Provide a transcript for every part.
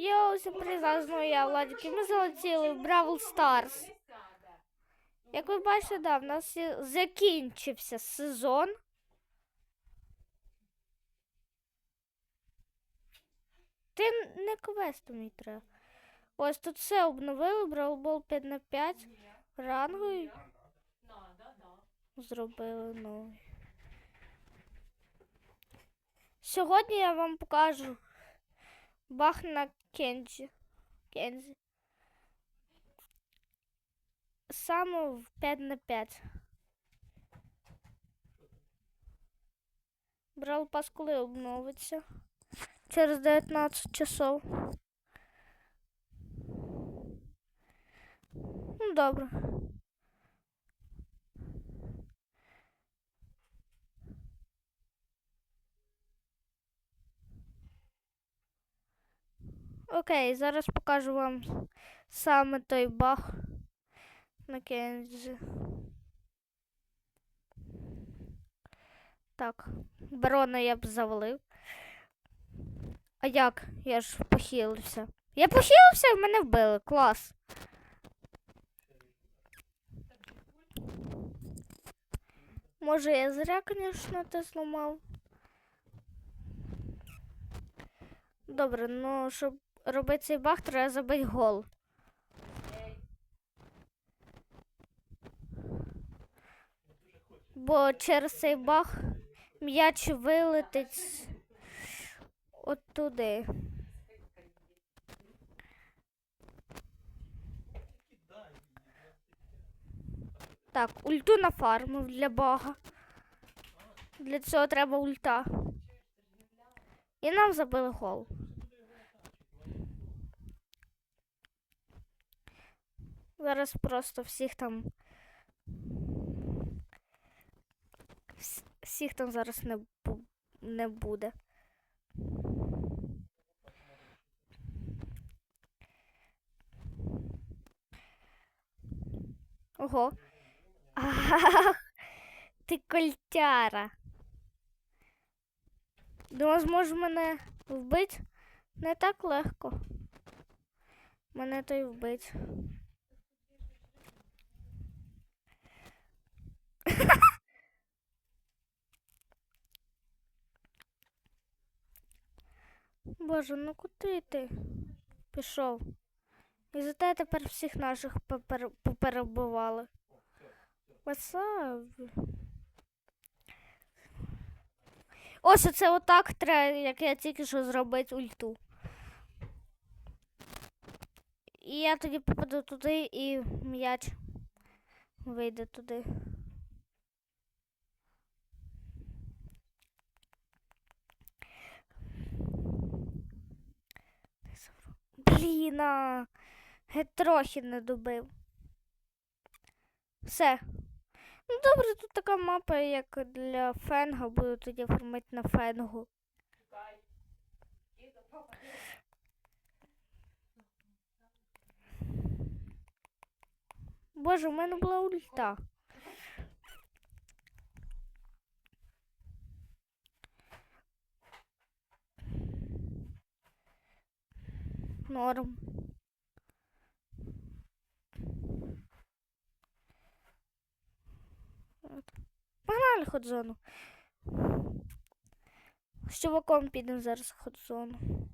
Йоу, привіт, знову я Владик, і ми залетіли в Бравл Старс. Як ви бачите, да, в нас закінчився сезон. Ти не квесту мій треба. Ось тут все обновили, Бравл Бол 5 на 5 рангу зробили новий. Сьогодні я вам покажу бах на Кенджі. Кензи саму в 5 на 5. Брал пас, коли обновиться. Через 19 часов. Ну, добре. Окей, зараз покажу вам саме той баг на Кензі. Так, барона я б завалив. А як? Я ж похилився. Я похилився і мене вбили. Клас. Може, я зря, звісно, те зламав. Добре, ну щоб робити цей баг, треба забити гол. Бо через цей баг м'яч вилетить от туди. Так, ульту нафармив для бага. Для цього треба ульта. І нам забили гол. Зараз просто всіх там. Всіх там зараз не, не буде. Ого. Ах, ти кольтяра. Думав, зможеш мене вбити? Не так легко. Мене той вбить. Боже, ну куди ти пішов? І за те тепер всіх наших попер... поперебували. Васав. Ось оце отак треба, як я тільки що зробити ульту. І я тоді попаду туди і м'яч вийде туди. Блін, а, трохи не добив. Все. Ну добре, тут така мапа, як для фенга, буду тоді формити на фенгу. Боже, у мене була ульта. Норм. От. Погнали ходзону. З чуваком підемо зараз в ходзону.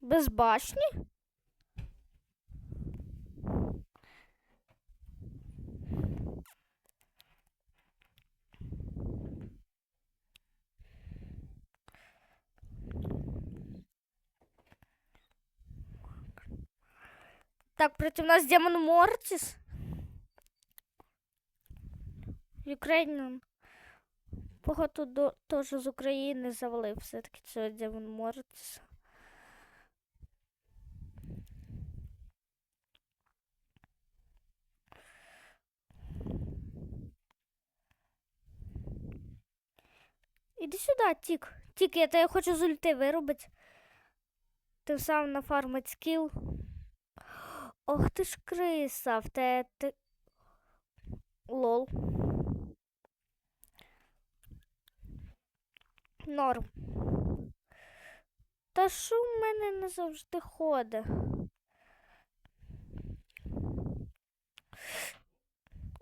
Без Так, проти нас демон Мортіс. Українин. Походу, до, теж з України завалив все-таки цього демон Мортіс. Іди сюди, Тік. Тік, я тебе хочу з ульти виробити. Тим самим нафармить скіл. Ох ти ж криса, в те ти. Лол. Норм. Та що в мене не завжди ходить?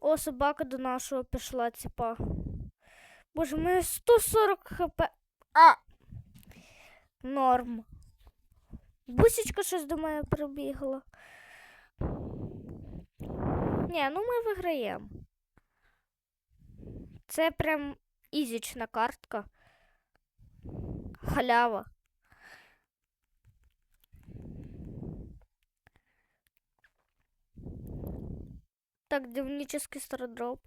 О, собака до нашого пішла, ціпа. Боже, мене 140 хп. А! Норм. Бусічка щось до мене прибігла. Ні, ну ми виграємо. Це прям ізічна картка. Халява. Так, демонический стародроп.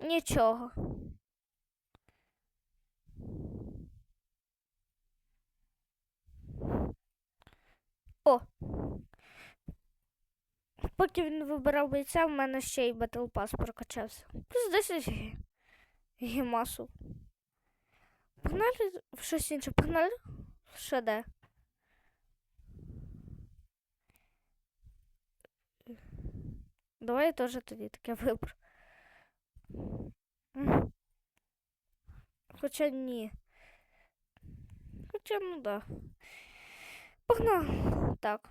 Нічого. О! Поки він вибирав бойця, в мене ще й Battle Pass прокачався. Плюс 10 гі- гімасу. Погнали в щось інше. Погнали в ШД. Давай я теж тоді таке виберу. Хоча ні. Хоча, ну да. Погнали. Так.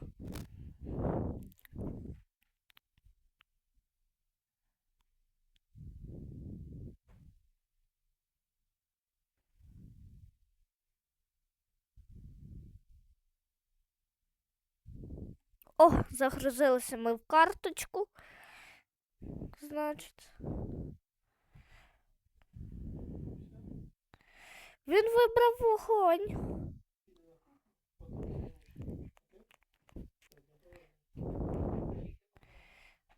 О, загрузилися ми в карточку. Значить. Він вибрав вогонь.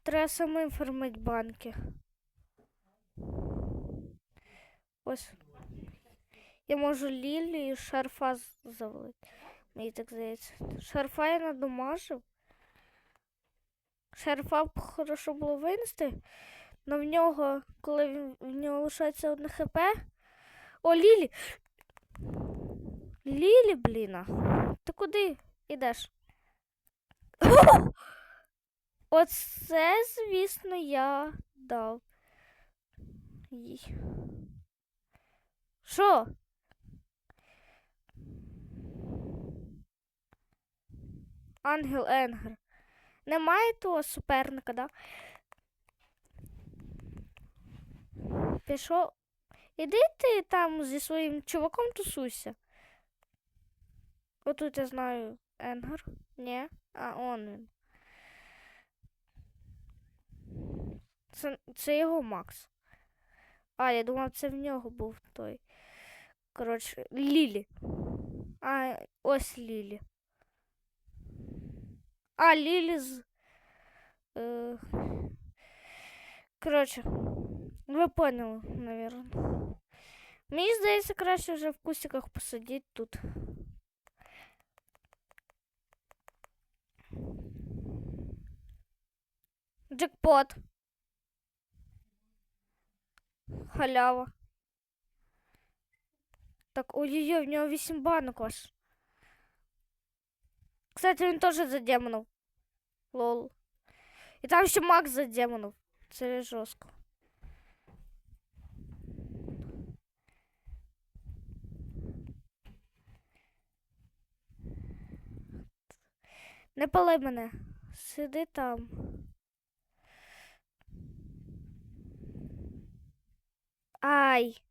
Треба самим фармити банки. Ось. Я можу Лілі і шарфа завалити. Мені так здається. Шарфа я надомажив. Шарфа б хорошо було винести. Но в нього, коли в нього лишається одне хп. О, Лілі! Лілі, бліна. Ти куди йдеш? Оце, звісно, я дав. їй. Що? Ангел Енгер. Немає того суперника, да? Пішов. Іди ти там зі своїм чуваком тусуйся. Отут я знаю Енгер. Ні. А, он він. Це, це його Макс. А, я думав, це в нього був той. Коротше, Лілі. А, ось Лілі. А, Лілі з. Е... Коротше, ви поняли, наверное. Мені здається, краще вже в кустиках посидіти тут. Джекпот. Халява. Так, ой-ой-ой, в нього 8 банок аж. Кстати, він теж за демонов. Лол. І там ще Макс за демонов. Це жорстко. Не пали мене. Сиди там. Ай.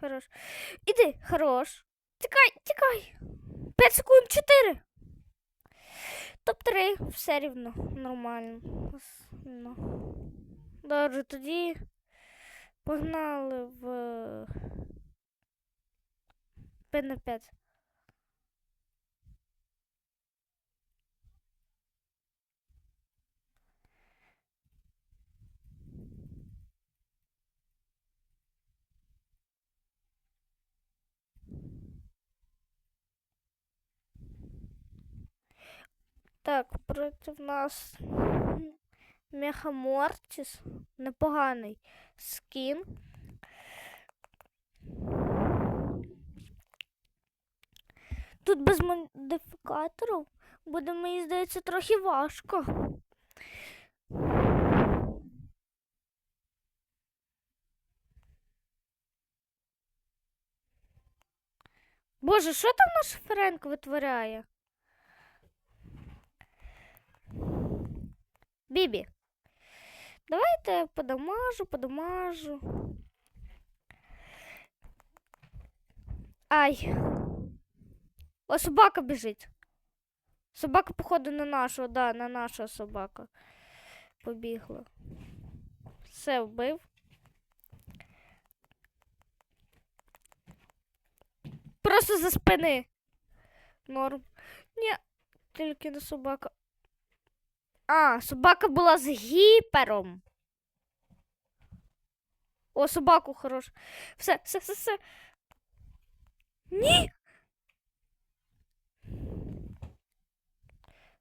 Хорош. Іди, хорош. Тікай, тікай. 5 секунд, 4. Топ-3. Все рівно. Нормально. Ну. Добре, тоді погнали в П на 5. Так, проти нас Мехамортіс. Непоганий скін. Тут без модифікаторів буде, мені здається, трохи важко. Боже, що там наш Френк витворяє? Бібі. Давайте подамажу, подамажу. Ай. О, собака біжить. Собака, походу, на нашу, да, на наша собака. Побігла. Все вбив. Просто за спини. Норм. Ні, тільки не собака. А, собака була з гіпером. О, собаку хорош. Все, все, все, все. Ні.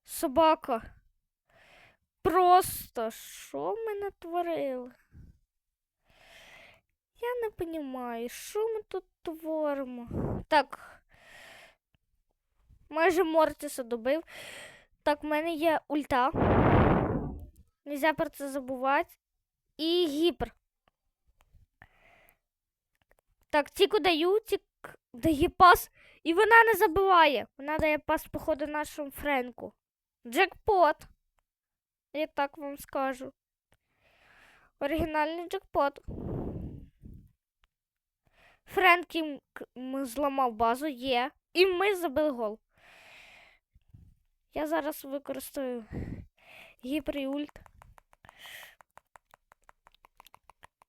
Собака. Просто що ми натворили? Я не розумію, що ми тут творимо. Так. Майже Мортіса добив. Так, в мене є ульта. Нельзя про це забувати. І гіпер. Так, тільки даю, тік дає пас. І вона не забиває. Вона дає пас, походу, нашому Френку. Джекпот. Я так вам скажу. Оригінальний джекпот. Френк їм зламав базу, є. І ми забили гол. Я зараз використаю гіпер.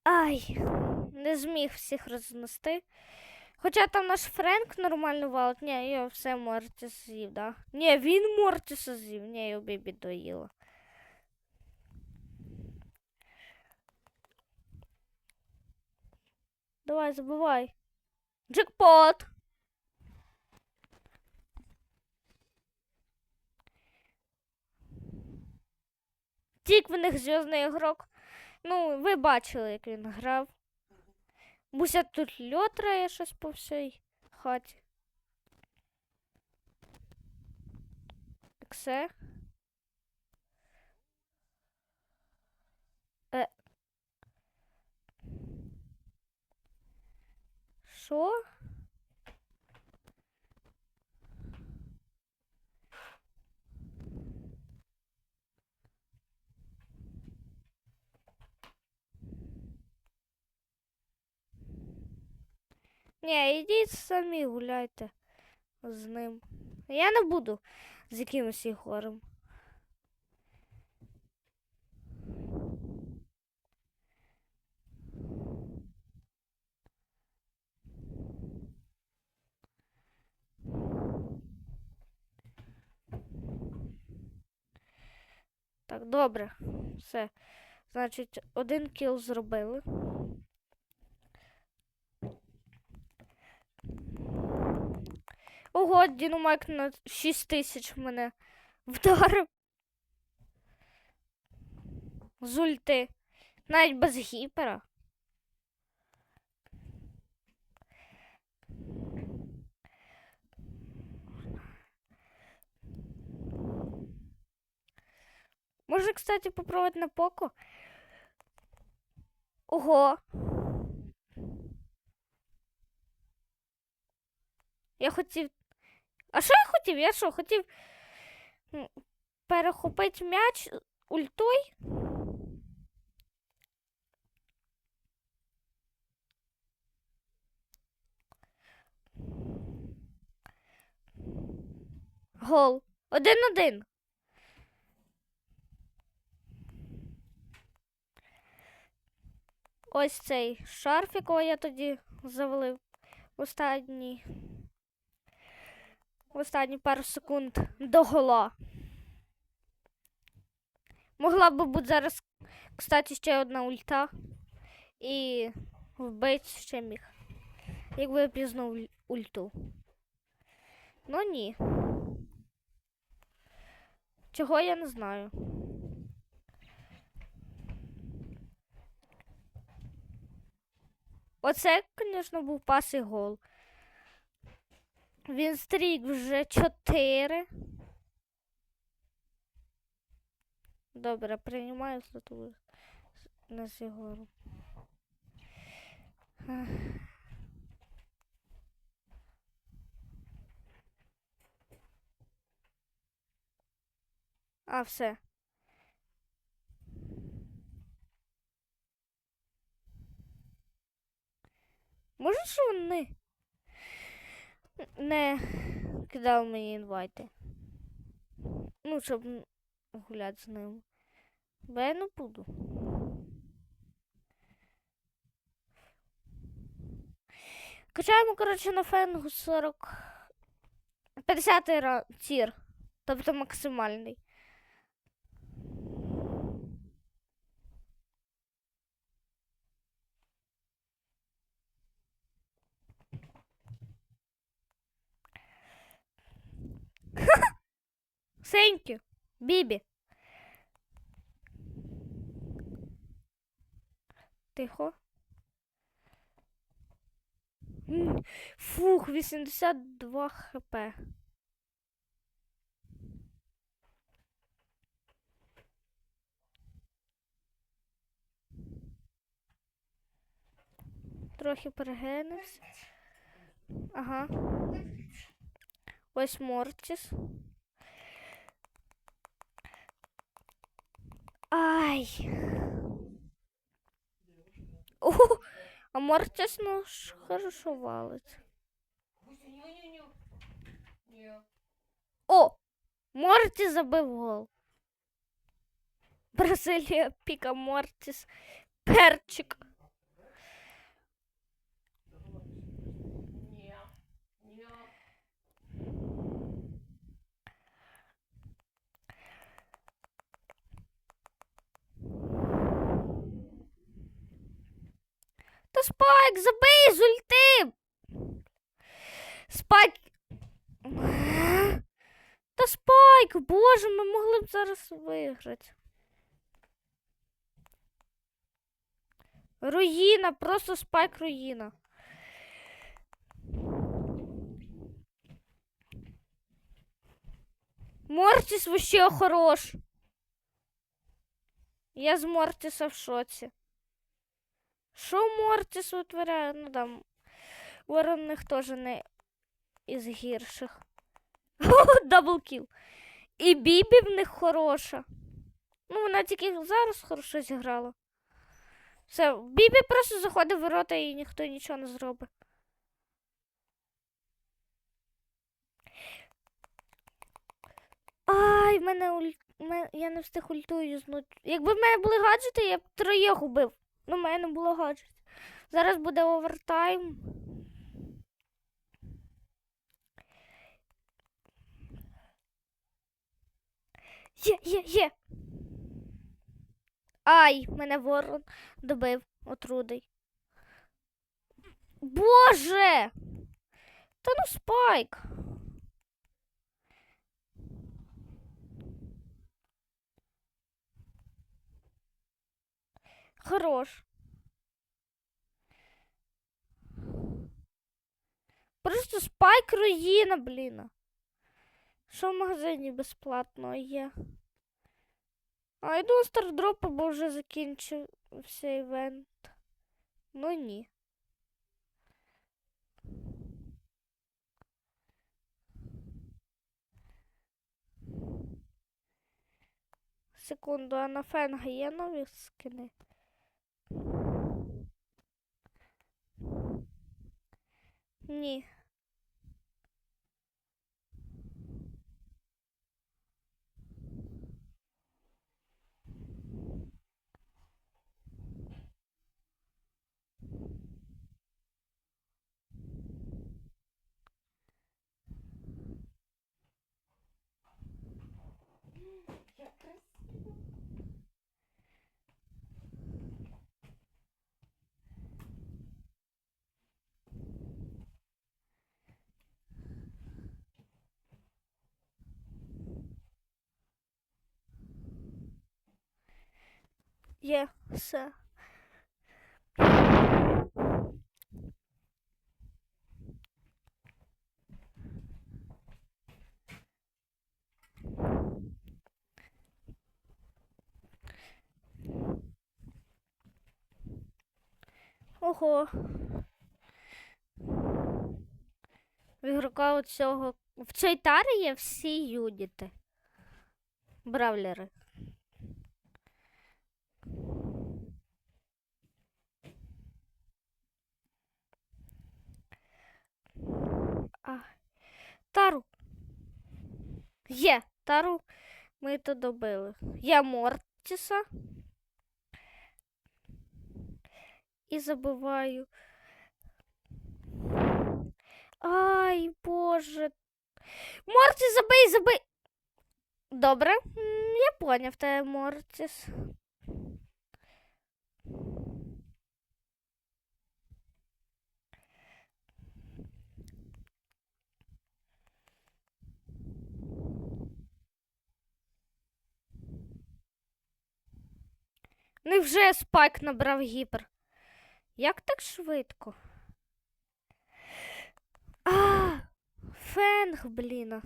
Ай, не зміг всіх рознести. Хоча там наш Френк нормально валить. Ні, я все Мортіс з'їв, да? Ні, він Мортіса з'їв. Ні, я бібі доїла. Давай, забивай. Джекпот! Тік в них зв'язний ігрок. Ну, ви бачили, як він грав. Буся тут льотрає щось по всій хаті. Все. Е. Що? Ні, ідіть самі гуляйте з ним. Я не буду з якимось Ігорем. Так, добре. Все. Значить, один кіл зробили. Ого, Діномайк на 6 тисяч мене вдарив. З ульти. Навіть без гіпера. Може, кстати, попробувати на поко? Ого. Я хотів. А що я хотів? Я що, хотів перехопити м'яч ультой? Гол. Один-один. Ось цей шарф, якого я тоді завалив. Останній. Останні пару секунд до гола. Могла би бути зараз, кстати, ще одна ульта. І вбити ще міг. Якби я пізнав ульту. Ну ні. Чого я не знаю. Оце, звісно, був пас і гол. Він стрік вже 4. Добре, приймаю слотових на Єгором. А, все. Може, що вони? Не кидав мені інвайти? Ну, щоб гуляти з ним. Бо я не буду. Качаємо, коротше, на фенгу 40. 50 тир. Тобто максимальний. Thank you, Бібі. Тихо. Фух, 82 хп. Трохи перегинувся. Ага. Ось Мортіс. Ай. О, а Мортіс ну хорошо валить. О! Морти забив гол. Бразилія піка Мортіс. Перчик. Та спайк, забий з ульти. Спайк. Та спайк, боже, ми могли б зараз виграти. Руїна, просто спайк руїна. Мортіс вообще хорош. Я з Мортіса в шоці. Що Мортіс витворяє? Ну там. Ворон них теж не із гірших. Даблкіл. І Бібі в них хороша. Ну, вона тільки зараз хорошо зіграла. Все, Бібі просто заходить в ворота і ніхто нічого не зробить. Ай, мене уль... я не встиг ульту юзнуть. Якби в мене були гаджети, я б троєх убив. Ну, в мене не було гаджетів. Зараз буде овертайм. Є, є, є. Ай, мене ворон добив отрудий. Боже! Та ну спайк. Хорош. Просто спайк руїна, блін. Що в магазині безплатно є? А йду на стардропи, бо вже закінчився івент. Ну ні. Секунду, а на фенга є нові скини? Ні. Є, все. Ого. В ігрока оцього. В цій тарі є всі юніти. Бравлери. Тару. Є, Тару ми то добили. Я Мортіса. І забиваю. Ай, боже. Мортіс, забий, забий. Добре, я поняв тебе, Мортіс. Невже спайк набрав гіпер? Як так швидко? А, фенг, блін.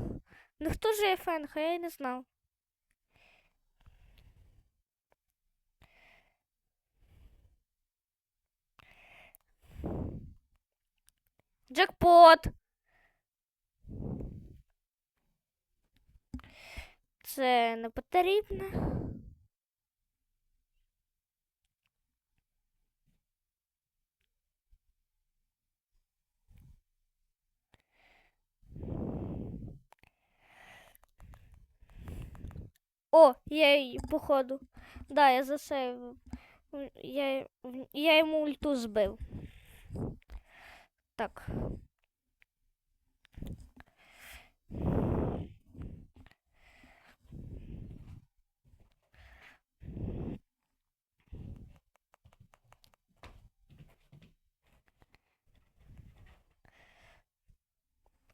Ну хто ж є фенг, а я не знав. Джекпот. Це не потрібно. О, я походу. Да, я засейвив. Я, я йому ульту збив. Так.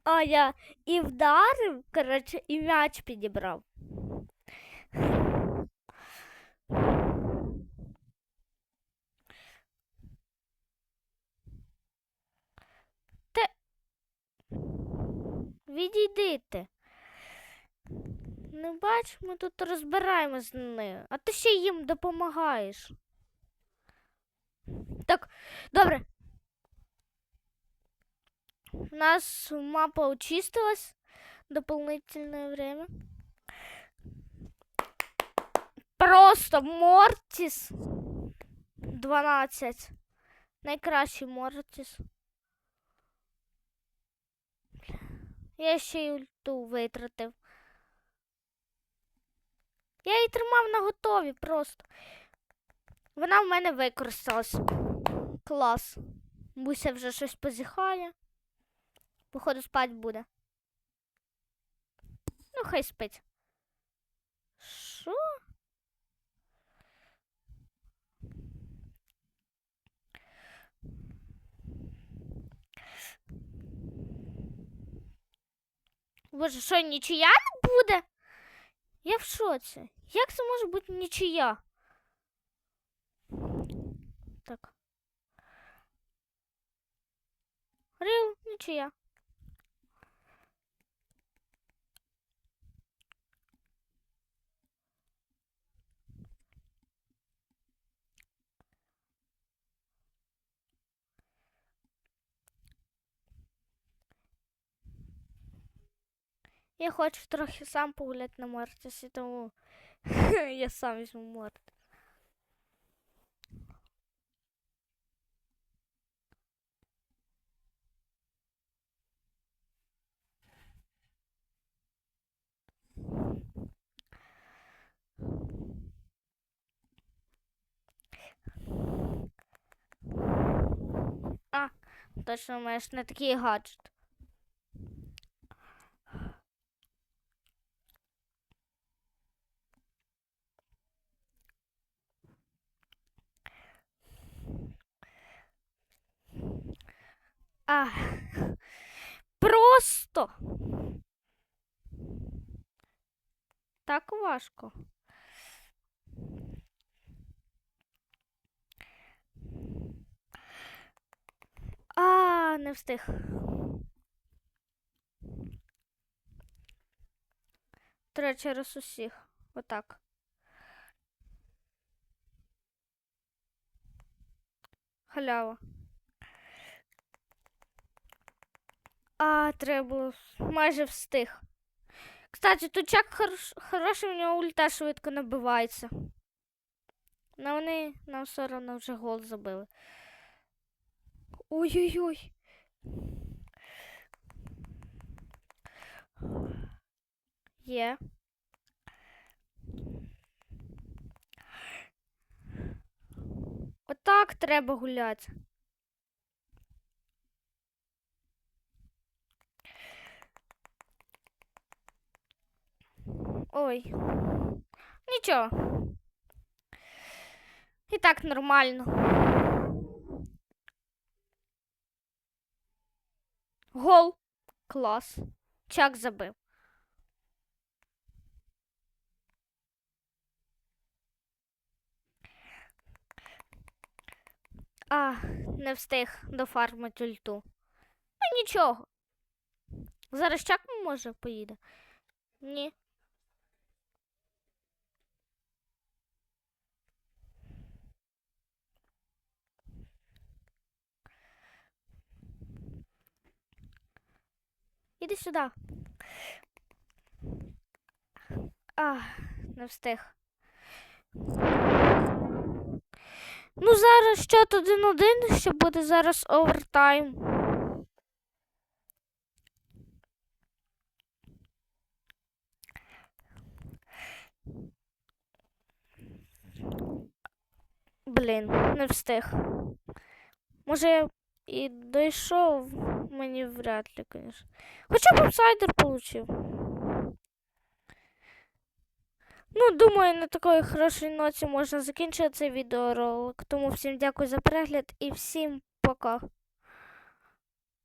А я і вдарив, коротше, і м'яч підібрав. Відійдите. Не бач, ми тут розбираємось з нею, а ти ще їм допомагаєш. Так, добре. У нас мапа очистилась. Дополнительное время. Просто Мортіс 12. Найкращий Мортіс. Я ще й ульту витратив. Я її тримав на готові просто. Вона в мене використалась. Клас. Буся вже щось позіхає. Походу спать буде. Ну, хай спить. Що? Боже, що, нічия не буде? Я в шоці. Як це може бути нічия? Так. Рил, нічия. Я хочу трохи сам погуляти на Мортисі, тому я сам візьму Морт. А, точно маєш не такий гаджет. А, просто так важко. А, не встиг. Треба через усіх. Отак. Халява. А, треба було майже встиг. Кстати, тут Чак хорош, хороший, у нього ульта швидко набивається. Но вони нам все одно вже гол забили. Ой-ой-ой. Є. Отак треба гуляти. Ой. Нічого. І так нормально. Гол. Клас. Чак забив. А, не встиг дофармить ульту. Ну нічого. Зараз чак може поїде? Ні. Іди сюди. А, не встиг. Ну, зараз счет 1-1, що буде зараз овертайм. Блін, не встиг. Може, і дійшов, мені вряд ли, звісно. Хоча б апсайдер получив. Ну, думаю, на такої хорошій ноті можна закінчити цей відеоролик. Тому всім дякую за перегляд і всім пока.